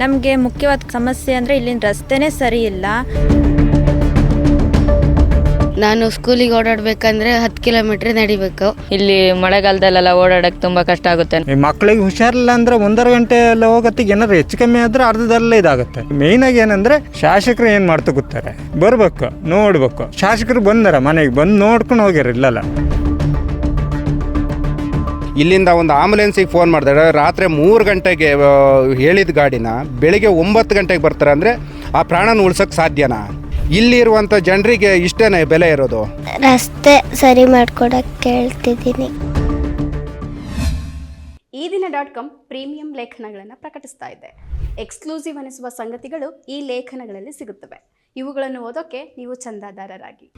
ನಮಗೆ ಮುಖ್ಯವಾದ ಸಮಸ್ಯೆ ಅಂದರೆ ಇಲ್ಲಿನ ರಸ್ತೆನೇ ಸರಿ ಇಲ್ಲ. ನಾನು ಸ್ಕೂಲಿಗೆ ಓಡಾಡಬೇಕಂದ್ರೆ ಹತ್ತು ಕಿಲೋಮೀಟ್ರ್ ನಡಿಬೇಕು. ಇಲ್ಲಿ ಮಳೆಗಾಲದಲ್ಲೆಲ್ಲ ಓಡಾಡಕ್ಕೆ ತುಂಬಾ ಕಷ್ಟ ಆಗುತ್ತೆ. ಈ ಮಕ್ಕಳಿಗೆ ಹುಷಾರಿಲ್ಲ ಅಂದ್ರೆ ಒಂದರ ಗಂಟೆ ಎಲ್ಲ ಹೋಗತ್ತಿಗೆ ಏನಾದ್ರು ಹೆಚ್ಚು ಕಮ್ಮಿ ಆದ್ರೆ ಅರ್ಧದಲ್ಲೇ ಇದಾಗುತ್ತೆ. ಮೇಯ್ನ್ ಆಗಿ ಏನಂದ್ರೆ ಶಾಸಕರು ಏನ್ ಮಾಡ್ತಾ ಕೂತಾರೆ ಬರ್ಬೇಕು ನೋಡ್ಬೇಕು. ಶಾಸಕರು ಬಂದಾರ ಮನೆಗೆ ಬಂದು ನೋಡ್ಕೊಂಡು ಹೋಗ್ಯಾರ ಇಲ್ಲಲ್ಲ. ಇಲ್ಲಿಂದ ಒಂದು ಆಂಬುಲೆನ್ಸಿಗೆ ಫೋನ್ ಮಾಡಿದ್ರೆ ರಾತ್ರಿ ಮೂರು ಗಂಟೆಗೆ ಹೇಳಿದ ಗಾಡಿನ ಬೆಳಿಗ್ಗೆ ಒಂಬತ್ತು ಗಂಟೆಗೆ ಬರ್ತಾರೆ ಅಂದರೆ ಆ ಪ್ರಾಣನ ಉಳ್ಸೋಕ್ಕೆ ಸಾಧ್ಯನಾ? ಇಲ್ಲಿರುವಂಥ ಜನರಿಗೆ ಇಷ್ಟೇನೆ ಬೆಲೆ ಇರೋದು? ರಸ್ತೆ ಸರಿ ಮಾಡ್ಕೊಡಕ್ಕೆ ಕೇಳ್ತಿದ್ದೀನಿ. ಈ ದಿನ ಡಾಟ್ ಕಾಮ್ ಪ್ರೀಮಿಯಂ ಲೇಖನಗಳನ್ನು ಪ್ರಕಟಿಸ್ತಾ ಇದೆ. ಎಕ್ಸ್ಕ್ಲೂಸಿವ್ ಅನಿಸುವ ಸಂಗತಿಗಳು ಈ ಲೇಖನಗಳಲ್ಲಿ ಸಿಗುತ್ತವೆ. ಇವುಗಳನ್ನು ಓದೋಕೆ ನೀವು ಚಂದಾದಾರರಾಗಿ.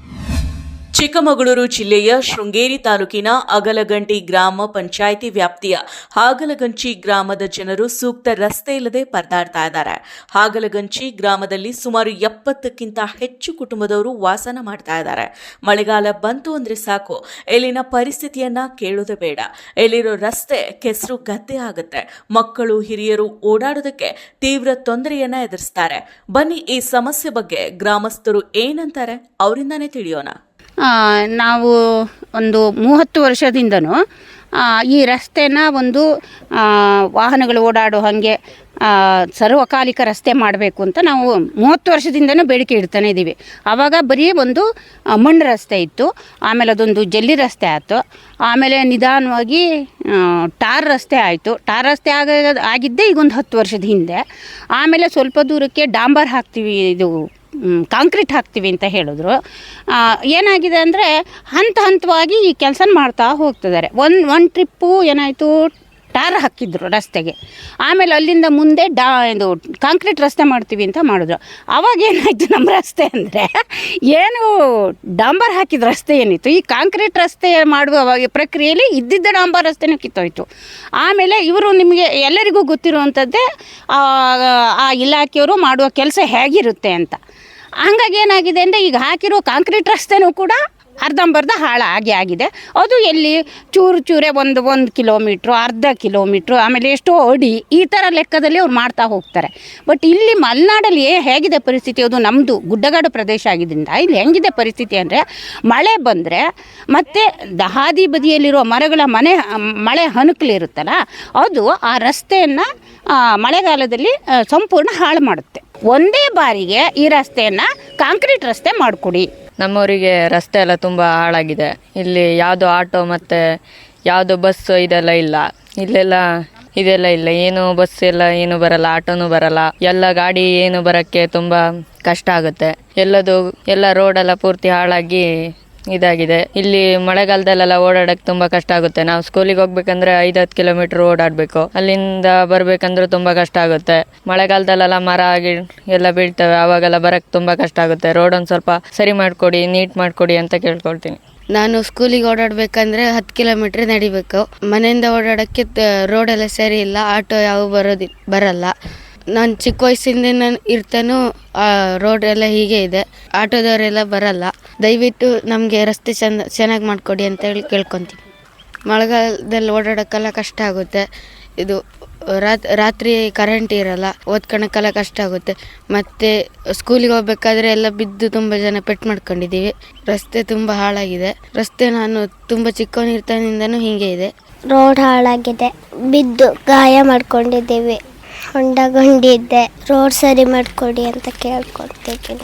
ಚಿಕ್ಕಮಗಳೂರು ಜಿಲ್ಲೆಯ ಶೃಂಗೇರಿ ತಾಲೂಕಿನ ಅಗಲಗಂಟಿ ಗ್ರಾಮ ಪಂಚಾಯಿತಿ ವ್ಯಾಪ್ತಿಯ ಹಾಗಲಗಂಚಿ ಗ್ರಾಮದ ಜನರು ಸೂಕ್ತ ರಸ್ತೆ ಇಲ್ಲದೆ ಪರದಾಡ್ತಾ ಇದ್ದಾರೆ. ಹಾಗಲಗಂಚಿ ಗ್ರಾಮದಲ್ಲಿ ಸುಮಾರು ಎಪ್ಪತ್ತಕ್ಕಿಂತ ಹೆಚ್ಚು ಕುಟುಂಬದವರು ವಾಸನ ಮಾಡ್ತಾ ಇದ್ದಾರೆ. ಮಳೆಗಾಲ ಬಂತು ಅಂದ್ರೆ ಸಾಕು. ಇಲ್ಲಿನ ಪರಿಸ್ಥಿತಿಯನ್ನ ಕೇಳೋದೇ ಬೇಡ. ಇಲ್ಲಿರೋ ರಸ್ತೆ ಕೆಸರು ಗದ್ದೆ ಆಗುತ್ತೆ. ಮಕ್ಕಳು, ಹಿರಿಯರು ಓಡಾಡೋದಕ್ಕೆ ತೀವ್ರ ತೊಂದರೆಯನ್ನ ಎದುರಿಸ್ತಾರೆ. ಬನ್ನಿ ಈ ಸಮಸ್ಯೆ ಬಗ್ಗೆ ಗ್ರಾಮಸ್ಥರು ಏನಂತಾರೆ ಅವರಿಂದಾನೇ ತಿಳಿಯೋಣ. ನಾವು ಒಂದು ಮೂವತ್ತು ವರ್ಷದಿಂದನೂ ಈ ರಸ್ತೆನ ಒಂದು ವಾಹನಗಳು ಓಡಾಡೋ ಹಾಗೆ ಸರ್ವಕಾಲಿಕ ರಸ್ತೆ ಮಾಡಬೇಕು ಅಂತ ನಾವು ಮೂವತ್ತು ವರ್ಷದಿಂದನೂ ಬೇಡಿಕೆ ಇಡ್ತಾನೆ ಇದ್ದೀವಿ. ಆವಾಗ ಬರೀ ಒಂದು ಮಣ್ಣು ರಸ್ತೆ ಇತ್ತು, ಆಮೇಲೆ ಅದೊಂದು ಜಲ್ಲಿ ರಸ್ತೆ ಆಯಿತು, ಆಮೇಲೆ ನಿಧಾನವಾಗಿ ಟಾರ್ ರಸ್ತೆ ಆಯಿತು. ಟಾರ್ ರಸ್ತೆ ಆಗ ಆಗಿದ್ದೇ ಈಗ ಒಂದು ಹತ್ತು ವರ್ಷದ ಹಿಂದೆ. ಆಮೇಲೆ ಸ್ವಲ್ಪ ದೂರಕ್ಕೆ ಡಾಂಬರ್ ಹಾಕ್ತೀವಿ ಇದು ಕಾಂಕ್ರೀಟ್ ಹಾಕ್ತೀವಿ ಅಂತ ಹೇಳಿದ್ರು. ಏನಾಗಿದೆ ಅಂದರೆ ಹಂತ ಹಂತವಾಗಿ ಈ ಕೆಲಸ ಮಾಡ್ತಾ ಹೋಗ್ತಿದ್ದಾರೆ. ಒಂದು ಒಂದು ಟ್ರಿಪ್ಪು ಏನಾಯಿತು, ಟಾರ್ ಹಾಕಿದ್ರು ರಸ್ತೆಗೆ. ಆಮೇಲೆ ಅಲ್ಲಿಂದ ಮುಂದೆ ಡಾ, ಇದು ಕಾಂಕ್ರೀಟ್ ರಸ್ತೆ ಮಾಡ್ತೀವಿ ಅಂತ ಮಾಡಿದ್ರು. ಅವಾಗ ಏನಾಯಿತು ನಮ್ಮ ರಸ್ತೆ ಅಂದರೆ, ಏನು ಡಾಂಬರ್ ಹಾಕಿದ ರಸ್ತೆ ಏನಿತ್ತು. ಈ ಕಾಂಕ್ರೀಟ್ ರಸ್ತೆ ಮಾಡುವ ಪ್ರಕ್ರಿಯೆಯಲ್ಲಿ ಇದ್ದಿದ್ದ ಡಾಂಬರ್ ರಸ್ತೆನೂ ಕಿತ್ತೋಯ್ತು. ಆಮೇಲೆ ಇವರು ನಿಮಗೆ ಎಲ್ಲರಿಗೂ ಗೊತ್ತಿರುವಂಥದ್ದೇ ಆ ಇಲಾಖೆಯವರು ಮಾಡುವ ಕೆಲಸ ಹೇಗಿರುತ್ತೆ ಅಂತ. ಹಂಗಾಗಿ ಏನಾಗಿದೆ ಅಂದರೆ ಈಗ ಹಾಕಿರೋ ಕಾಂಕ್ರೀಟ್ ರಸ್ತೆನೂ ಕೂಡ ಅರ್ಧಂಬರ್ಧ ಹಾಳಾಗಿ ಆಗಿದೆ. ಅದು ಎಲ್ಲಿ? ಚೂರು ಚೂರೆ ಒಂದು ಒಂದು ಕಿಲೋಮೀಟ್ರು, ಅರ್ಧ ಕಿಲೋಮೀಟ್ರು, ಆಮೇಲೆ ಎಷ್ಟೋ ಅಡಿ ಈ ಥರ ಲೆಕ್ಕದಲ್ಲಿ ಅವ್ರು ಮಾಡ್ತಾ ಹೋಗ್ತಾರೆ. ಬಟ್ ಇಲ್ಲಿ ಮಲೆನಾಡಲ್ಲಿ ಹೇಗಿದೆ ಪರಿಸ್ಥಿತಿ? ಅದು ನಮ್ಮದು ಗುಡ್ಡಗಾಡು ಪ್ರದೇಶ ಆಗಿದ್ದರಿಂದ ಇಲ್ಲಿ ಹೆಂಗಿದೆ ಪರಿಸ್ಥಿತಿ ಅಂದರೆ ಮಳೆ ಬಂದರೆ ಮತ್ತು ದಹಾದಿ ಹಾದಿ ಬದಿಯಲ್ಲಿರುವ ಮರಗಳ ಮನೆ, ಮಳೆ ಹನುಕಲಿರುತ್ತಲ್ಲ ಅದು ಆ ರಸ್ತೆಯನ್ನು ಮಳೆಗಾಲದಲ್ಲಿ ಸಂಪೂರ್ಣ ಹಾಳು ಮಾಡುತ್ತೆ. ಒಂದೇ ಬಾರಿಗೆ ಈ ರಸ್ತೆಯನ್ನ ಕಾಂಕ್ರೀಟ್ ರಸ್ತೆ ಮಾಡಿಕೊಡಿ. ನಮ್ಮೂರಿಗೆ ರಸ್ತೆ ಎಲ್ಲ ತುಂಬಾ ಹಾಳಾಗಿದೆ. ಇಲ್ಲಿ ಯಾವುದು ಆಟೋ ಮತ್ತೆ ಯಾವುದು ಬಸ್ ಇದೆಲ್ಲ ಇಲ್ಲ. ಇಲ್ಲೆಲ್ಲ ಇದೆಲ್ಲ ಇಲ್ಲ. ಏನು ಬಸ್ ಎಲ್ಲ ಏನು ಬರಲ್ಲ, ಆಟೋನು ಬರಲ್ಲ. ಎಲ್ಲ ಗಾಡಿ ಏನು ಬರಕ್ಕೆ ತುಂಬಾ ಕಷ್ಟ ಆಗುತ್ತೆ. ಎಲ್ಲದು, ಎಲ್ಲ ರೋಡೆಲ್ಲ ಪೂರ್ತಿ ಹಾಳಾಗಿ ಇದಾಗಿದೆ. ಇಲ್ಲಿ ಮಳೆಗಾಲದಲ್ಲೆಲ್ಲ ಓಡಾಡಕ್ಕೆ ತುಂಬಾ ಕಷ್ಟ ಆಗುತ್ತೆ. ನಾವು ಸ್ಕೂಲಿಗೆ ಹೋಗ್ಬೇಕಂದ್ರೆ ಐದು, ಹತ್ತು ಕಿಲೋಮೀಟರ್ ಓಡಾಡಬೇಕು. ಅಲ್ಲಿಂದ ಬರ್ಬೇಕಂದ್ರೆ ತುಂಬಾ ಕಷ್ಟ ಆಗುತ್ತೆ. ಮಳೆಗಾಲದಲ್ಲೆಲ್ಲ ಮರ ಆಗಿ ಎಲ್ಲ ಬೀಳ್ತವೆ. ಅವಾಗೆಲ್ಲ ಬರಕ್ಕೆ ತುಂಬಾ ಕಷ್ಟ ಆಗುತ್ತೆ. ರೋಡ್ ಒಂದು ಸ್ವಲ್ಪ ಸರಿ ಮಾಡಿಕೊಡಿ ನೀಟ್ ಮಾಡಿಕೊಡಿ ಅಂತ ಕೇಳ್ಕೊಳ್ತೀನಿ. ನಾನು ಸ್ಕೂಲಿಗೆ ಓಡಾಡಬೇಕಂದ್ರೆ ಹತ್ತು ಕಿಲೋಮೀಟ್ರ್ ನಡಿಬೇಕು. ಮನೆಯಿಂದ ಓಡಾಡೋಕ್ಕೆ ರೋಡೆಲ್ಲ ಸರಿ ಇಲ್ಲ. ಆಟೋ ಯಾವ ಬರೋದಿ ಬರಲ್ಲ. ನಾನು ಚಿಕ್ಕ ವಯಸ್ಸಿಂದ ಇರ್ತಾನೂ ರೋಡ್ ಎಲ್ಲ ಹೀಗೆ ಇದೆ. ಆಟೋದವರೆಲ್ಲ ಬರಲ್ಲ. ದಯವಿಟ್ಟು ನಮಗೆ ರಸ್ತೆ ಚೆಂದ, ಚೆನ್ನಾಗಿ ಮಾಡಿಕೊಡಿ ಅಂತ ಹೇಳಿ ಕೇಳ್ಕೊತೀನಿ. ಮಳೆಗಾಲದಲ್ಲಿ ಓಡಾಡೋಕ್ಕೆಲ್ಲ ಕಷ್ಟ ಆಗುತ್ತೆ. ಇದು ರಾತ್, ರಾತ್ರಿ ಕರೆಂಟ್ ಇರಲ್ಲ ಓದ್ಕೊಳಕ್ಕೆಲ್ಲ ಕಷ್ಟ ಆಗುತ್ತೆ. ಮತ್ತು ಸ್ಕೂಲಿಗೆ ಹೋಗ್ಬೇಕಾದ್ರೆ ಎಲ್ಲ ಬಿದ್ದು ತುಂಬ ಜನ ಪೆಟ್ಟು ಮಾಡ್ಕೊಂಡಿದ್ದೀವಿ. ರಸ್ತೆ ತುಂಬ ಹಾಳಾಗಿದೆ. ರಸ್ತೆ ನಾನು ತುಂಬ ಚಿಕ್ಕವನಿರ್ತಾನಿಂದನೂ ಹೀಗೆ ಇದೆ. ರೋಡ್ ಹಾಳಾಗಿದೆ. ಬಿದ್ದು ಗಾಯ ಮಾಡ್ಕೊಂಡಿದ್ದೀವಿ. ಹೊಂಡಗೊಂಡಿದ್ದೆ. ರೋಡ್ ಸರಿ ಮಾಡಿಕೊಡಿ ಅಂತ ಕೇಳ್ಕೊತಿದ್ದೀನಿ.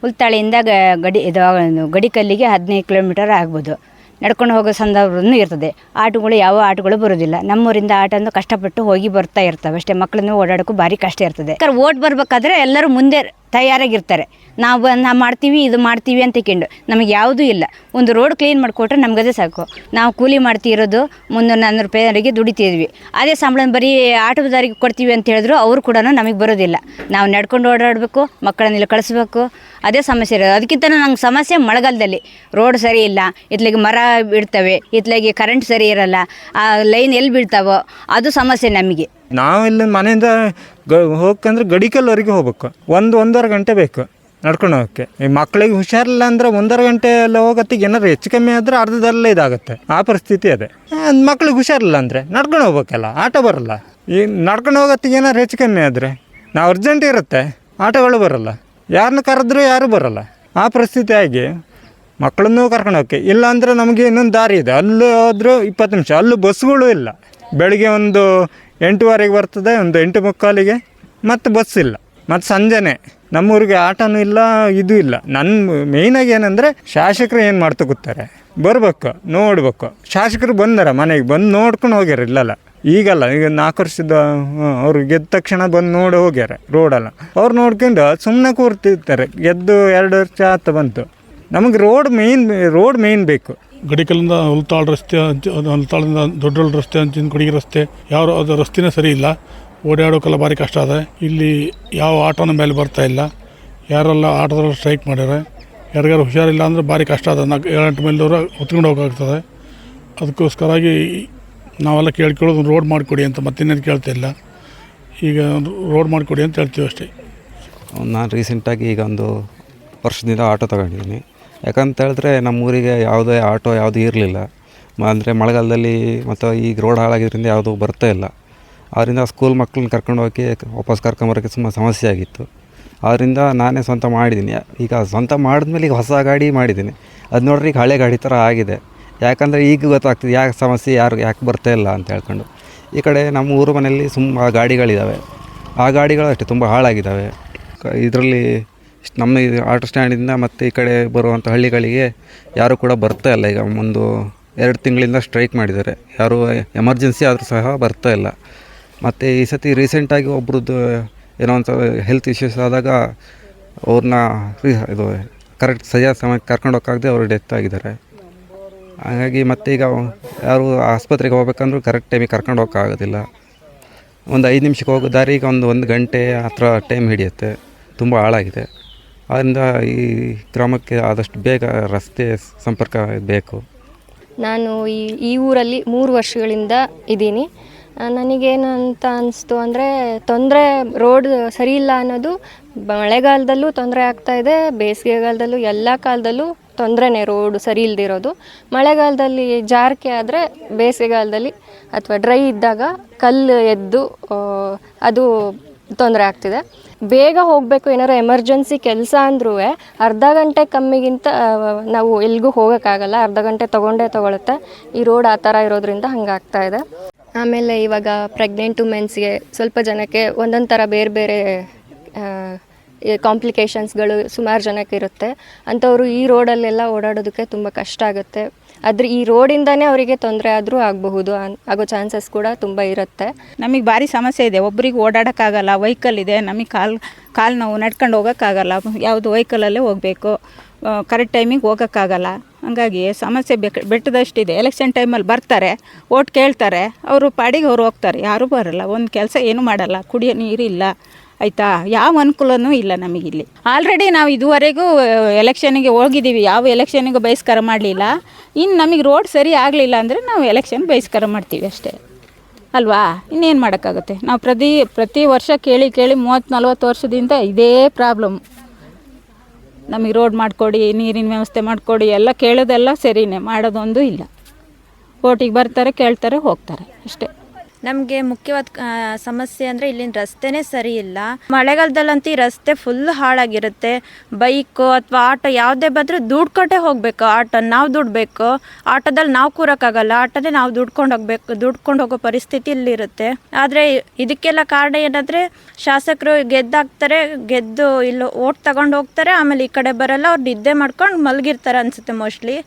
ಹುಲ್ತಾಳಿಯಿಂದ ಗ- ಗಡಿ ಇದು ಗಡಿಕಲ್ಲಿಗೆ ಹದಿನೈದು ಕಿಲೋಮೀಟರ್ ಆಗ್ಬೋದು. ನಡ್ಕೊಂಡು ಹೋಗೋ ಸಂದರ್ಭನೂ ಇರ್ತದೆ. ಆಟೋಗಳು ಯಾವ ಆಟೋಗಳು ಬರೋದಿಲ್ಲ ನಮ್ಮೂರಿಂದ ಆಟ ಅಂದ್ರೆ ಕಷ್ಟಪಟ್ಟು ಹೋಗಿ ಬರ್ತಾ ಇರ್ತವೆ. ಅಷ್ಟೇ ಮಕ್ಕಳನ್ನು ಓಡಾಡೋಕ್ಕೂ ಭಾರಿ ಕಷ್ಟ ಇರ್ತದೆ. ಓಟ್ ಬರ್ಬೇಕಾದ್ರೆ ಎಲ್ಲರೂ ಮುಂದೆ ತಯಾರಾಗಿರ್ತಾರೆ. ನಾವು ನಾವು ಮಾಡ್ತೀವಿ, ಇದು ಮಾಡ್ತೀವಿ ಅಂತ ಕೇಂಡು. ನಮಗೆ ಯಾವುದೂ ಇಲ್ಲ. ಒಂದು ರೋಡ್ ಕ್ಲೀನ್ ಮಾಡಿಕೊಟ್ರೆ ನಮಗದೇ ಸಾಕು. ನಾವು ಕೂಲಿ ಮಾಡ್ತಿರೋದು ಮುನ್ನೂರು ನಾನ್ನೂರು ರೂಪಾಯಿವರೆಗೆ ದುಡಿತಿದ್ವಿ. ಅದೇ ಸಂಬಳ ಬರೀ ಆಟೋದಾರಿಗೆ ಕೊಡ್ತೀವಿ ಅಂತ ಹೇಳಿದ್ರು ಅವರು ಕೂಡ ನಮಗೆ ಬರೋದಿಲ್ಲ. ನಾವು ನಡ್ಕೊಂಡು ಓಡಾಡಬೇಕು ಮಕ್ಕಳನ್ನೆಲ್ಲ ಕಳಿಸ್ಬೇಕು. ಅದೇ ಸಮಸ್ಯೆ ಇರೋದು. ಅದಕ್ಕಿಂತ ನಂಗೆ ಸಮಸ್ಯೆ ಮಳೆಗಾಲದಲ್ಲಿ. ರೋಡ್ ಸರಿ ಇಲ್ಲ, ಇತ್ಲಾಗೆ ಮರ ಬಿಡ್ತವೆ, ಇತ್ಲಾಗೆ ಕರೆಂಟ್ ಸರಿ ಇರಲ್ಲ, ಆ ಲೈನ್ ಎಲ್ಲಿ ಬೀಳ್ತಾವೋ ಅದು ಸಮಸ್ಯೆ ನಮಗೆ. ನಾವು ಇಲ್ಲಿ ಮನೆಯಿಂದ ಗ, ಹೋಗ್ಕಂದ್ರೆ ಗಡಿಕಲ್ವರೆಗೆ ಹೋಗ್ಬೇಕು. ಒಂದು ಒಂದೂವರೆ ಗಂಟೆ ಬೇಕು ನಡ್ಕೊಂಡು ಹೋಗಕ್ಕೆ. ಈ ಮಕ್ಕಳಿಗೆ ಹುಷಾರಿಲ್ಲ ಅಂದ್ರೆ ಒಂದೂವರೆ ಗಂಟೆ ಎಲ್ಲ ಹೋಗತ್ತಿಗೆ ಏನಾದ್ರು ಹೆಚ್ಚು ಕಮ್ಮಿ ಆದ್ರೆ ಅರ್ಧದಲ್ಲೇ ಇದಾಗುತ್ತೆ. ಆ ಪರಿಸ್ಥಿತಿ ಅದೇ. ಮಕ್ಳಿಗೆ ಹುಷಾರಿಲ್ಲ ಅಂದರೆ ನಡ್ಕೊಂಡು ಹೋಗ್ಬೇಕಲ್ಲ, ಆಟೋ ಬರಲ್ಲ. ಈ ನಡ್ಕೊಂಡು ಹೋಗತ್ತಿಗೆ ಏನಾದ್ರು ಹೆಚ್ಚು ಕಮ್ಮಿ ಆದರೆ ನಾವು ಅರ್ಜೆಂಟ್ ಇರುತ್ತೆ, ಆಟೋಗಳು ಬರಲ್ಲ. ಯಾರನ್ನ ಕರೆದ್ರೂ ಯಾರೂ ಬರಲ್ಲ. ಆ ಪರಿಸ್ಥಿತಿ ಆಗಿ ಮಕ್ಕಳನ್ನೂ ಕರ್ಕೊಂಡು ಹೋಗಕ್ಕೆ. ಇಲ್ಲಾಂದರೆ ನಮಗೆ ಇನ್ನೊಂದು ದಾರಿ ಇದೆ. ಅಲ್ಲೂ ಹೋದರೂ ಇಪ್ಪತ್ತು ನಿಮಿಷ. ಅಲ್ಲೂ ಬಸ್ಗಳು ಇಲ್ಲ. ಬೆಳಗ್ಗೆ ಒಂದು ಎಂಟೂವರೆಗೆ ಬರ್ತದೆ, ಒಂದು ಎಂಟು ಮುಕ್ಕಾಲಿಗೆ, ಮತ್ತು ಬಸ್ ಇಲ್ಲ. ಮತ್ತು ಸಂಜೆನೆ. ನಮ್ಮೂರಿಗೆ ಆಟೋನೂ ಇಲ್ಲ, ಇದು ಇಲ್ಲ. ನನ್ನ ಮೇಯ್ನಾಗಿ ಏನಂದರೆ, ಶಾಸಕರು ಏನು ಮಾಡ್ತಾ ಕೂತಾರೆ ಬರ್ಬೇಕು, ನೋಡ್ಬೇಕು. ಶಾಸಕರು ಬಂದಾರ ಮನೆಗೆ, ಬಂದು ನೋಡ್ಕೊಂಡು ಹೋಗ್ಯಾರ, ಇಲ್ಲಲ್ಲ. ಈಗಲ್ಲ, ಈಗ ನಾಲ್ಕು ವರ್ಷದ ಅವ್ರು ಗೆದ್ದ ತಕ್ಷಣ ಬಂದು ನೋಡಿ ಹೋಗ್ಯಾರ ರೋಡಲ್ಲ ಅವ್ರು ನೋಡ್ಕೊಂಡು ಸುಮ್ಮನೆ ಕೂರ್ತಿರ್ತಾರೆ. ಗೆದ್ದು ಎರಡು ವರ್ಷ ಆತ ಬಂತು. ನಮಗೆ ರೋಡ್ ಮೇಯ್ನ್ ರೋಡ್ ಮೇಯ್ನ್ ಬೇಕು. ಗಡಿಕಲ್ಲಿಂದ ಹುಲ್ತಾಳ್ ರಸ್ತೆ ಉಲ್ತಾಳಿಂದ ದೊಡ್ಡ ರಸ್ತೆ ಅಂಚಿನ ಕೊಡಗಿ ರಸ್ತೆ, ಯಾರು, ಅದು ರಸ್ತೆನೇ ಸರಿ ಇಲ್ಲ. ಓಡಾಡೋಕೆಲ್ಲ ಭಾರಿ ಕಷ್ಟ ಅದ. ಇಲ್ಲಿ ಯಾವ ಆಟೋನ ಮೇಲೆ ಬರ್ತಾ ಇಲ್ಲ. ಯಾರೆಲ್ಲ ಆಟೋದವ್ರು ಸ್ಟ್ರೈಕ್ ಮಾಡ್ಯಾರ. ಯಾರಿಗಾರು ಹುಷಾರಿಲ್ಲ ಅಂದರೆ ಭಾರಿ ಕಷ್ಟ ಅದ. ನಾಲ್ಕು, ಏಳೆಂಟು ಮೈಲ್ದವ್ರು ಹೊತ್ಕೊಂಡು ಹೋಗಾಗ್ತದೆ ಅದಕ್ಕೋಸ್ಕರಾಗಿ ನಾವೆಲ್ಲ ಕೇಳ್ಕೊಳ್ಳೋದು ರೋಡ್ ಮಾಡಿಕೊಡಿ ಅಂತ ಮತ್ತಿನ್ನೇನು ಕೇಳ್ತಾ ಇಲ್ಲ. ಈಗ ರೋಡ್ ಮಾಡಿಕೊಡಿ ಅಂತ ಹೇಳ್ತೀವಿ ಅಷ್ಟೇ. ನಾನು ರೀಸೆಂಟಾಗಿ ಈಗ ಒಂದು ವರ್ಷದಿಂದ ಆಟೋ ತಗೊಂಡಿದ್ದೀನಿ. ಯಾಕಂತ ಹೇಳಿದ್ರೆ ನಮ್ಮೂರಿಗೆ ಯಾವುದೇ ಆಟೋ ಯಾವುದೂ ಇರಲಿಲ್ಲ. ಅಂದರೆ ಮಳೆಗಾಲದಲ್ಲಿ ಮತ್ತು ಈಗ ರೋಡ್ ಹಾಳಾಗಿದ್ದರಿಂದ ಯಾವುದೂ ಬರ್ತಾ ಇಲ್ಲ. ಆದ್ದರಿಂದ ಸ್ಕೂಲ್ ಮಕ್ಕಳನ್ನ ಕರ್ಕೊಂಡು ಹೋಗಿ ವಾಪಸ್ ಕರ್ಕೊಂಬರೋಕ್ಕೆ ತುಂಬ ಸಮಸ್ಯೆ ಆಗಿತ್ತು. ಆದ್ದರಿಂದ ನಾನೇ ಸ್ವಂತ ಮಾಡಿದ್ದೀನಿ. ಈಗ ಸ್ವಂತ ಮಾಡಿದ್ಮೇಲೆ ಈಗ ಹೊಸ ಗಾಡಿ ಮಾಡಿದ್ದೀನಿ. ಅದು ನೋಡ್ರಿ ಈಗ ಹಳೆ ಗಾಡಿ ಥರ ಆಗಿದೆ. ಯಾಕಂದರೆ ಈಗ ಗೊತ್ತಾಗ್ತದೆ, ಯಾಕೆ ಸಮಸ್ಯೆ, ಯಾರು ಯಾಕೆ ಬರ್ತಾ ಇಲ್ಲ ಅಂತ ಹೇಳ್ಕೊಂಡು. ಈ ಕಡೆ ನಮ್ಮ ಊರು ಮನೆಯಲ್ಲಿ ಸುಮ್ಮ ಗಾಡಿಗಳಿದ್ದಾವೆ ಆ ಗಾಡಿಗಳು ಅಷ್ಟೇ, ತುಂಬ ಹಾಳಾಗಿದ್ದಾವೆ ಇದರಲ್ಲಿ ನಮ್ಮ ಇದು ಆಟೋ ಸ್ಟ್ಯಾಂಡಿಂದ ಮತ್ತು ಈ ಕಡೆ ಬರುವಂಥ ಹಳ್ಳಿಗಳಿಗೆ ಯಾರೂ ಕೂಡ ಬರ್ತಾ ಇಲ್ಲ. ಈಗ ಒಂದು ಎರಡು ತಿಂಗಳಿಂದ ಸ್ಟ್ರೈಕ್ ಮಾಡಿದ್ದಾರೆ. ಯಾರೂ ಎಮರ್ಜೆನ್ಸಿ ಆದರೂ ಸಹ ಬರ್ತಾ ಇಲ್ಲ. ಮತ್ತು ಈ ಸತಿ ರೀಸೆಂಟಾಗಿ ಒಬ್ರದ್ದು ಏನೋ ಒಂದು ಹೆಲ್ತ್ ಇಶ್ಯೂಸ್ ಆದಾಗ ಅವ್ರನ್ನ ಇದು ಕರೆಕ್ಟ್ ಸರಿಯಾದ ಸಮಯಕ್ಕೆ ಕರ್ಕೊಂಡು ಹೋಗೋಕ್ಕಾಗದೆ ಅವರು ಡೆತ್ ಆಗಿದ್ದಾರೆ. ಹಾಗಾಗಿ ಮತ್ತೆ ಈಗ ಯಾರು ಆಸ್ಪತ್ರೆಗೆ ಹೋಗ್ಬೇಕಂದ್ರೂ ಕರೆಕ್ಟ್ ಟೈಮಿಗೆ ಕರ್ಕೊಂಡು ಹೋಗೋಕ್ಕಾಗೋದಿಲ್ಲ. ಒಂದು ಐದು ನಿಮಿಷಕ್ಕೆ ಹೋಗೋ ದಾರಿ ಈಗ ಒಂದು ಒಂದು ಗಂಟೆ ಆ ಥರ ಟೈಮ್ ಹಿಡಿಯುತ್ತೆ. ತುಂಬ ಹಾಳಾಗಿದೆ. ಆದ್ದರಿಂದ ಈ ಗ್ರಾಮಕ್ಕೆ ಆದಷ್ಟು ಬೇಗ ರಸ್ತೆ ಸಂಪರ್ಕ ಬೇಕು. ನಾನು ಈ ಈ ಊರಲ್ಲಿ ಮೂರು ವರ್ಷಗಳಿಂದ ಇದ್ದೀನಿ. ನನಗೇನಂತ ಅನಿಸ್ತು ಅಂದರೆ ತೊಂದರೆ ರೋಡ್ ಸರಿ ಇಲ್ಲ ಅನ್ನೋದು ಮಳೆಗಾಲದಲ್ಲೂ ತೊಂದರೆ ಆಗ್ತಾ ಇದೆ, ಬೇಸಿಗೆಗಾಲದಲ್ಲೂ ಎಲ್ಲ ಕಾಲದಲ್ಲೂ ತೊಂದರೆನೇ ರೋಡ್ ಸರಿ ಇಲ್ದಿರೋದು ಮಳೆಗಾಲದಲ್ಲಿ ಜಾರಕೆ ಆದರೆ ಬೇಸಿಗೆಗಾಲದಲ್ಲಿ ಅಥವಾ ಡ್ರೈ ಇದ್ದಾಗ ಕಲ್ಲು ಎದ್ದು ಅದು ತೊಂದರೆ ಆಗ್ತಿದೆ. ಬೇಗ ಹೋಗಬೇಕು ಏನಾರು ಎಮರ್ಜೆನ್ಸಿ ಕೆಲಸ ಅಂದ್ರೂ ಅರ್ಧ ಗಂಟೆ ಕಮ್ಮಿಗಿಂತ ನಾವು ಎಲ್ಲಿಗೂ ಹೋಗೋಕ್ಕಾಗಲ್ಲ. ಅರ್ಧ ಗಂಟೆ ತೊಗೊಂಡೇ ತೊಗೊಳುತ್ತೆ. ಈ ರೋಡ್ ಆ ಥರ ಇರೋದ್ರಿಂದ ಹಂಗಾಗ್ತಾ ಇದೆ. ಆಮೇಲೆ ಇವಾಗ ಪ್ರೆಗ್ನೆಂಟ್ ವುಮೆನ್ಸ್ಗೆ ಸ್ವಲ್ಪ ಜನಕ್ಕೆ ಒಂದೊಂದು ಥರ ಬೇರೆ ಬೇರೆ ಕಾಂಪ್ಲಿಕೇಶನ್ಸ್ಗಳು ಸುಮಾರು ಜನಕ್ಕೆ ಇರುತ್ತೆ. ಅಂಥವ್ರು ಈ ರೋಡಲ್ಲೆಲ್ಲ ಓಡಾಡೋದಕ್ಕೆ ತುಂಬ ಕಷ್ಟ ಆಗುತ್ತೆ. ಆದರೆ ಈ ರೋಡಿಂದನೇ ಅವರಿಗೆ ತೊಂದರೆ ಆದರೂ ಆಗಬಹುದು ಆಗೋ ಚಾನ್ಸಸ್ ಕೂಡ ತುಂಬ ಇರುತ್ತೆ. ನಮಗೆ ಭಾರಿ ಸಮಸ್ಯೆ ಇದೆ. ಒಬ್ಬರಿಗೆ ಓಡಾಡೋಕ್ಕಾಗಲ್ಲ ವೆಹಿಕಲ್ ಇದೆ, ನಮಗೆ ಕಾಲು ಕಾಲು ನಾವು, ನಡ್ಕೊಂಡು ಹೋಗೋಕ್ಕಾಗಲ್ಲ, ಯಾವುದು ವೆಹಿಕಲಲ್ಲೇ ಹೋಗಬೇಕು ಕರೆಕ್ಟ್ ಟೈಮಿಗೆ ಹೋಗೋಕ್ಕಾಗಲ್ಲ. ಹಾಗಾಗಿ ಸಮಸ್ಯೆ ಬೆಕ್, ಬೆಟ್ಟದಷ್ಟಿದೆ. ಎಲೆಕ್ಷನ್ ಟೈಮಲ್ಲಿ ಬರ್ತಾರೆ ಓಟ್ ಕೇಳ್ತಾರೆ, ಅವರು ಪಾಡಿಗೆ ಅವ್ರು ಹೋಗ್ತಾರೆ. ಯಾರೂ ಬರಲ್ಲ. ಒಂದು ಕೆಲಸ ಏನೂ ಮಾಡಲ್ಲ. ಕುಡಿಯೋ ನೀರಿಲ್ಲ. ಆಯಿತಾ? ಯಾವ ಅನುಕೂಲನೂ ಇಲ್ಲ ನಮಗಿಲ್ಲಿ. ಆಲ್ರೆಡಿ ನಾವು ಇದುವರೆಗೂ ಎಲೆಕ್ಷನ್ಗೆ ಹೋಗಿದ್ದೀವಿ. ಯಾವ ಎಲೆಕ್ಷನ್ನಿಗೂ ಬಹಿಷ್ಕಾರ ಮಾಡಲಿಲ್ಲ. ಇನ್ನು ನಮಗೆ ರೋಡ್ ಸರಿ ಆಗಲಿಲ್ಲ ಅಂದರೆ ನಾವು ಎಲೆಕ್ಷನ್ ಬಹಿಷ್ಕಾರ ಮಾಡ್ತೀವಿ ಅಷ್ಟೇ. ಅಲ್ವಾ? ಇನ್ನೇನು ಮಾಡೋಕ್ಕಾಗುತ್ತೆ? ನಾವು ಪ್ರತಿ ಪ್ರತಿ ವರ್ಷ ಕೇಳಿ ಕೇಳಿ ಮೂವತ್ತು, ನಲ್ವತ್ತು ವರ್ಷದಿಂದ ಇದೇ ಪ್ರಾಬ್ಲಮ್ ನಮಗೆ ರೋಡ್ ಮಾಡಿಕೊಡಿ, ನೀರಿನ ವ್ಯವಸ್ಥೆ ಮಾಡಿಕೊಡಿ, ಎಲ್ಲ ಕೇಳೋದೆಲ್ಲ ಸರಿನೇ. ಮಾಡೋದೊಂದು ಇಲ್ಲ. ಓಟಿಗೆ ಬರ್ತಾರೆ, ಕೇಳ್ತಾರೆ, ಹೋಗ್ತಾರೆ. ಅಷ್ಟೇ. ನಮಗೆ ಮುಖ್ಯವಾದ ಸಮಸ್ಯೆ ಅಂದರೆ ಇಲ್ಲಿನ ರಸ್ತೆನೇ ಸರಿ ಇಲ್ಲ. ಮಳೆಗಾಲದಲ್ಲಂತೂ ರಸ್ತೆ ಫುಲ್ ಹಾಳಾಗಿರುತ್ತೆ. ಬೈಕು ಅಥವಾ ಆಟೋ ಯಾವುದೇ ಬಂದರೂ ದುಡ್ಕೊಟ್ಟೆ ಹೋಗಬೇಕು. ಆಟೋ ನಾವು ದುಡ್ಬೇಕು. ಆಟೋದಲ್ಲಿ ನಾವು ಕೂರೋಕ್ಕಾಗಲ್ಲ. ಆಟೋನೇ ನಾವು ದುಡ್ಕೊಂಡು ಹೋಗ್ಬೇಕು, ದುಡ್ಕೊಂಡು ಹೋಗೋ ಪರಿಸ್ಥಿತಿ ಇಲ್ಲಿರುತ್ತೆ ಆದರೆ ಇದಕ್ಕೆಲ್ಲ ಕಾರಣ ಏನಂದರೆ ಶಾಸಕರು ಗೆದ್ದಾಗ್ತಾರೆ ಗೆದ್ದು ಇಲ್ಲಿ ಓಟ್ ತಗೊಂಡು ಹೋಗ್ತಾರೆ, ಆಮೇಲೆ ಈ ಕಡೆ ಬರಲ್ಲ, ಅವ್ರು ನಿದ್ದೆ ಮಾಡ್ಕೊಂಡು ಮಲಗಿರ್ತಾರೆ ಅನಿಸುತ್ತೆ ಮೋಸ್ಟ್ಲಿ.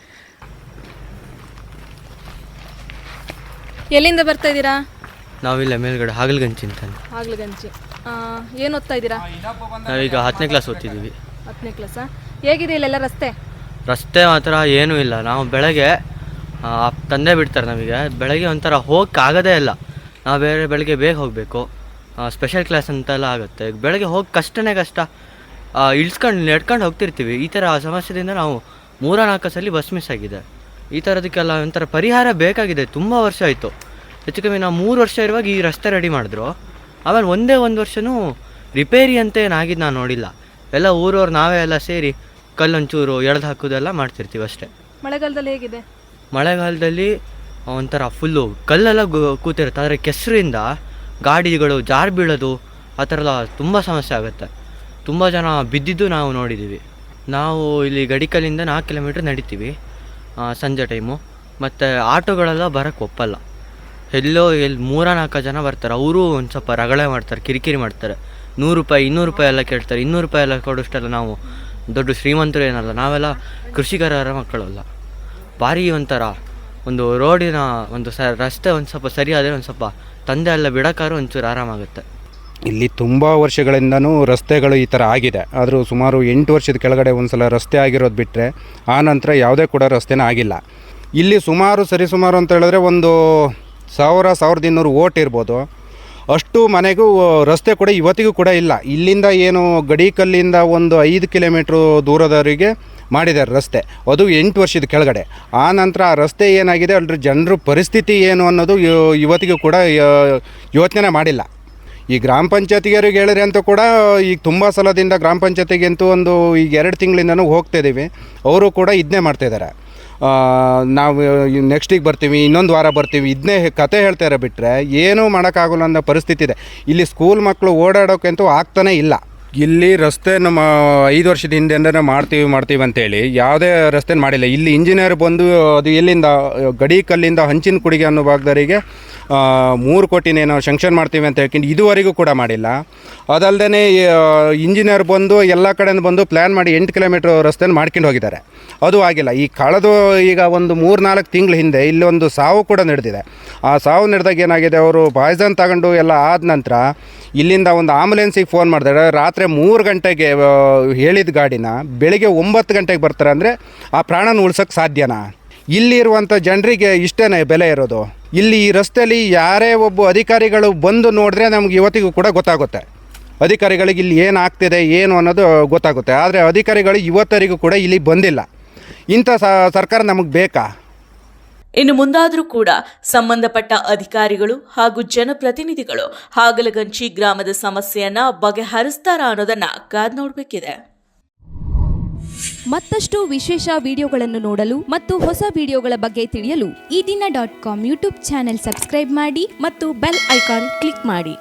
ಎಲ್ಲಿಂದ ಬರ್ತಾ ಇದ್ದೀರಾ? ನಾವಿಲ್ಲ ಮೇಲ್ಗಡೆ ಹಾಗಲ್ಗಂಚಿ ಅಂತ. ಹಾಗ್ಲಗಂಜಿ. ಏನು ಓದ್ತಾ ಇದ್ದೀರಾ? ನಾವೀಗ ಹತ್ತನೇ ಕ್ಲಾಸ್ ಓದ್ತಿದ್ದೀವಿ. ಹತ್ತನೇ ಕ್ಲಾಸಾ ಹೇಗಿದೆ ಇಲ್ಲೆಲ್ಲ ರಸ್ತೆ? ರಸ್ತೆ ಮಾತ್ರ ಏನೂ ಇಲ್ಲ. ನಾವು ಬೆಳಗ್ಗೆ ತಂದೆ ಬಿಡ್ತಾರೆ ನಮಗೆ. ಬೆಳಗ್ಗೆ ಒಂಥರ ಹೋಗಕ್ಕಾಗೋದೇ ಇಲ್ಲ. ನಾವು ಬೇರೆ ಬೆಳಗ್ಗೆ ಬೇಗ ಹೋಗಬೇಕು. ಸ್ಪೆಷಲ್ ಕ್ಲಾಸ್ ಅಂತೆಲ್ಲ ಆಗುತ್ತೆ. ಬೆಳಗ್ಗೆ ಹೋಗಿ ಕಷ್ಟನೇ ಕಷ್ಟ. ಇಳ್ಸ್ಕೊಂಡು ನಡ್ಕೊಂಡು ಹೋಗ್ತಿರ್ತೀವಿ. ಈ ಥರ ಸಮಸ್ಯೆಯಿಂದ ನಾವು ಮೂರ ನಾಲ್ಕು ಸಲ ಬಸ್ ಮಿಸ್ ಆಗಿದೆ. ಈ ಥರದಕ್ಕೆಲ್ಲ ಒಂಥರ ಪರಿಹಾರ ಬೇಕಾಗಿದೆ. ತುಂಬ ವರ್ಷ ಆಯಿತು. ಹೆಚ್ಚು ಕಮ್ಮಿ ನಾವು ಮೂರು ವರ್ಷ ಇರುವಾಗ ಈ ರಸ್ತೆ ರೆಡಿ ಮಾಡಿದ್ರು. ಆಮೇಲೆ ಒಂದೇ ಒಂದು ವರ್ಷವೂ ರಿಪೇರಿ ಅಂತ ಏನಾಗಿದ್ದು ನಾನು ನೋಡಿಲ್ಲ. ಎಲ್ಲ ಊರವ್ರು ನಾವೇ ಎಲ್ಲ ಸೇರಿ ಕಲ್ಲೊಂಚೂರು ಎಳ್ದು ಹಾಕೋದೆಲ್ಲ ಮಾಡ್ತಿರ್ತೀವಿ ಅಷ್ಟೇ. ಮಳೆಗಾಲದಲ್ಲಿ ಹೇಗಿದೆ? ಮಳೆಗಾಲದಲ್ಲಿ ಒಂಥರ ಫುಲ್ಲು ಕಲ್ಲೆಲ್ಲ ಕೂತಿರುತ್ತೆ. ಆದರೆ ಕೆಸರಿಂದ ಗಾಡಿಗಳು ಜಾರು ಬೀಳೋದು ಆ ಥರ ಎಲ್ಲ ತುಂಬ ಸಮಸ್ಯೆ ಆಗುತ್ತೆ. ತುಂಬ ಜನ ಬಿದ್ದಿದ್ದು ನಾವು ನೋಡಿದ್ದೀವಿ ನಾವು ಇಲ್ಲಿ ಗಡಿಕಲ್ಲಿಂದ ನಾಲ್ಕು ಕಿಲೋಮೀಟ್ರ್ ನಡಿತೀವಿ ಸಂಜೆ ಟೈಮು ಮತ್ತು ಆಟೋಗಳೆಲ್ಲ ಬರೋಕ್ಕೆ ಒಪ್ಪಲ್ಲ. ಎಲ್ಲೋ ಎಲ್ಲಿ ಮೂರ ನಾಲ್ಕು ಜನ ಬರ್ತಾರೆ, ಅವರು ಒಂದು ಸ್ವಲ್ಪ ರಗಳೆ ಮಾಡ್ತಾರೆ, ಕಿರಿಕಿರಿ ಮಾಡ್ತಾರೆ. ನೂರು ರೂಪಾಯಿ, ಇನ್ನೂರು ರೂಪಾಯಿ ಎಲ್ಲ ಕೇಳ್ತಾರೆ, ಇನ್ನೂರು ರೂಪಾಯಿ ಎಲ್ಲ ಕೊಡೋಷ್ಟೆಲ್ಲ ನಾವು ದೊಡ್ಡ ಶ್ರೀಮಂತರು ಏನಲ್ಲ, ನಾವೆಲ್ಲ ಕೃಷಿಕರ ಮಕ್ಕಳಲ್ಲ. ಭಾರಿ ಒಂಥರ ಒಂದು ರೋಡಿನ ಒಂದು ಸ, ರಸ್ತೆ ಒಂದು ಸ್ವಲ್ಪ ಸರಿಯಾದರೆ ಒಂದು ಸ್ವಲ್ಪ ತಂದೆ ಎಲ್ಲ ಬಿಡೋಕ್ಕಾದ್ರೂ ಒಂಚೂರು ಆರಾಮಾಗುತ್ತೆ. ಇಲ್ಲಿ ತುಂಬ ವರ್ಷಗಳಿಂದನೂ ರಸ್ತೆಗಳು ಈ ಥರ ಆಗಿದೆ. ಆದರೂ ಸುಮಾರು ಎಂಟು ವರ್ಷದ ಕೆಳಗಡೆ ಒಂದು ಸಲ ರಸ್ತೆ ಆಗಿರೋದು ಬಿಟ್ಟರೆ ಆ ನಂತರ ಯಾವುದೇ ಕೂಡ ರಸ್ತೆನೇ ಆಗಿಲ್ಲ. ಇಲ್ಲಿ ಸುಮಾರು ಸರಿಸುಮಾರು ಅಂತ ಹೇಳಿದ್ರೆ ಒಂದು ಸಾವಿರ ಸಾವಿರದ ಇನ್ನೂರು ಓಟ್ ಇರ್ಬೋದು. ಅಷ್ಟು ಮನೆಗೂ, ರಸ್ತೆ ಕೂಡ ಇವತ್ತಿಗೂ ಕೂಡ ಇಲ್ಲ. ಇಲ್ಲಿಂದ ಏನು ಗಡಿಕಲ್ಲಿಂದ ಒಂದು ಐದು ಕಿಲೋಮೀಟ್ರು ದೂರದವರಿಗೆ ಮಾಡಿದ್ದಾರೆ ರಸ್ತೆ. ಅದು ಎಂಟು ವರ್ಷದ ಕೆಳಗಡೆ. ಆ ನಂತರ ಆ ರಸ್ತೆ ಏನಾಗಿದೆ ಅದ್ರ ಜನರ ಪರಿಸ್ಥಿತಿ ಏನು ಅನ್ನೋದು ಇವತ್ತಿಗೂ ಕೂಡ ಯೋಚನೆ ಮಾಡಿಲ್ಲ. ಈ ಗ್ರಾಮ ಪಂಚಾಯತಿಗರಿಗೆ ಹೇಳಿದ್ರೆ ಅಂತೂ ಕೂಡ, ಈಗ ತುಂಬ ಸಲದಿಂದ ಗ್ರಾಮ ಪಂಚಾಯತಿಗೆ ಅಂತೂ ಒಂದು ಈಗ ಎರಡು ತಿಂಗಳಿಂದನೂ ಹೋಗ್ತಾ ಇದ್ದೀವಿ ಅವರು ಕೂಡ ಇದನ್ನೇ ಮಾಡ್ತಾಯಿದ್ದಾರೆ ನಾವು ನೆಕ್ಸ್ಟಿಗೆ ಬರ್ತೀವಿ, ಇನ್ನೊಂದು ವಾರ ಬರ್ತೀವಿ ಇದನ್ನೇ ಕತೆ ಹೇಳ್ತಾರೆ ಬಿಟ್ಟರೆ ಏನೂ ಮಾಡೋಕ್ಕಾಗಲ್ಲ ಅನ್ನೋ ಪರಿಸ್ಥಿತಿ ಇದೆ. ಇಲ್ಲಿ ಸ್ಕೂಲ್ ಮಕ್ಕಳು ಓಡಾಡೋಕ್ಕಂತೂ ಆಗ್ತಾನೇ ಇಲ್ಲ. ಇಲ್ಲಿ ರಸ್ತೆ ನಮ್ಮ ಐದು ವರ್ಷದ ಹಿಂದೆ ಮಾಡ್ತೀವಿ ಮಾಡ್ತೀವಿ ಅಂತೇಳಿ ಯಾವುದೇ ರಸ್ತೆ ಮಾಡಿಲ್ಲ. ಇಲ್ಲಿ ಇಂಜಿನಿಯರ್ ಬಂದು ಅದು ಎಲ್ಲಿಂದ, ಗಡಿ ಕಲ್ಲಿಂದ ಹಂಚಿನ ಕುಡಿಗೆ ಅನ್ನೋ ಭಾಗದವರಿಗೆ ಮೂರು ಕೋಟಿನೇನೋ ಶಂಕ್ಷನ್ ಮಾಡ್ತೀವಿ ಅಂತ ಹೇಳ್ಕೊಂಡು ಇದುವರೆಗೂ ಕೂಡ ಮಾಡಿಲ್ಲ. ಅದಲ್ಲದೆ ಇಂಜಿನಿಯರ್ ಬಂದು ಎಲ್ಲ ಕಡೆಯಿಂದ ಬಂದು ಪ್ಲ್ಯಾನ್ ಮಾಡಿ ಎಂಟು ಕಿಲೋಮೀಟ್ರ್ ರಸ್ತೆನ ಮಾಡ್ಕೊಂಡು ಹೋಗಿದ್ದಾರೆ. ಅದು ಆಗಿಲ್ಲ. ಈ ಕಳೆದು ಈಗ ಒಂದು ಮೂರು ನಾಲ್ಕು ತಿಂಗಳ ಹಿಂದೆ ಇಲ್ಲಿ ಒಂದು ಸಾವು ಕೂಡ ನಡೆದಿದೆ. ಆ ಸಾವು ನಡೆದಾಗ ಏನಾಗಿದೆ, ಅವರು ಪಾಯ್ಸನ್ ತಗೊಂಡು ಎಲ್ಲ ಆದ ನಂತರ ಇಲ್ಲಿಂದ ಒಂದು ಆಂಬುಲೆನ್ಸಿಗೆ ಫೋನ್ ಮಾಡಿದ್ರೆ ರಾತ್ರಿ ಮೂರು ಗಂಟೆಗೆ ಹೇಳಿದ ಗಾಡಿನ ಬೆಳಿಗ್ಗೆ ಒಂಬತ್ತು ಗಂಟೆಗೆ ಬರ್ತಾರೆ ಅಂದರೆ ಆ ಪ್ರಾಣನ ಉಳ್ಸೋಕ್ಕೆ ಸಾಧ್ಯನಾ? ಇಲ್ಲಿರುವಂಥ ಜನರಿಗೆ ಇಷ್ಟೇ ಬೆಲೆ ಇರೋದು? ಇಲ್ಲಿ ಈ ರಸ್ತೆಯಲ್ಲಿ ಯಾರೇ ಒಬ್ಬ ಅಧಿಕಾರಿಗಳು ಬಂದು ನೋಡಿದ್ರೆ ನಮ್ಗೆ ಇವತ್ತಿಗೂ ಕೂಡ ಗೊತ್ತಾಗುತ್ತೆ. ಅಧಿಕಾರಿಗಳಿಗೆ ಇಲ್ಲಿ ಏನು ಆಗ್ತಿದೆ, ಏನು ಅನ್ನೋದು ಗೊತ್ತಾಗುತ್ತೆ. ಆದರೆ ಅಧಿಕಾರಿಗಳು ಇವತ್ತರಿಗೂ ಕೂಡ ಇಲ್ಲಿ ಬಂದಿಲ್ಲ. ಇಂಥ ಸರ್ಕಾರ ನಮಗೆ ಬೇಕಾ? ಇನ್ನು ಮುಂದಾದರೂ ಕೂಡ ಸಂಬಂಧಪಟ್ಟ ಅಧಿಕಾರಿಗಳು ಹಾಗೂ ಜನಪ್ರತಿನಿಧಿಗಳು ಹಾಗಲಗಂಚಿ ಗ್ರಾಮದ ಸಮಸ್ಯೆಯನ್ನ ಬಗೆಹರಿಸ್ತಾರ ಅನ್ನೋದನ್ನ ಕಾದ್ ನೋಡಬೇಕಿದೆ. ಮತ್ತಷ್ಟು ವಿಶೇಷ ವಿಡಿಯೋಗಳನ್ನು ನೋಡಲು ಮತ್ತು ಹೊಸ ವಿಡಿಯೋಗಳ ಬಗ್ಗೆ ತಿಳಿಯಲು Eedina dot com YouTube channel subscribe ಮಾಡಿ ಮತ್ತು ಬೆಲ್ ಐಕಾನ್ ಕ್ಲಿಕ್ ಮಾಡಿ.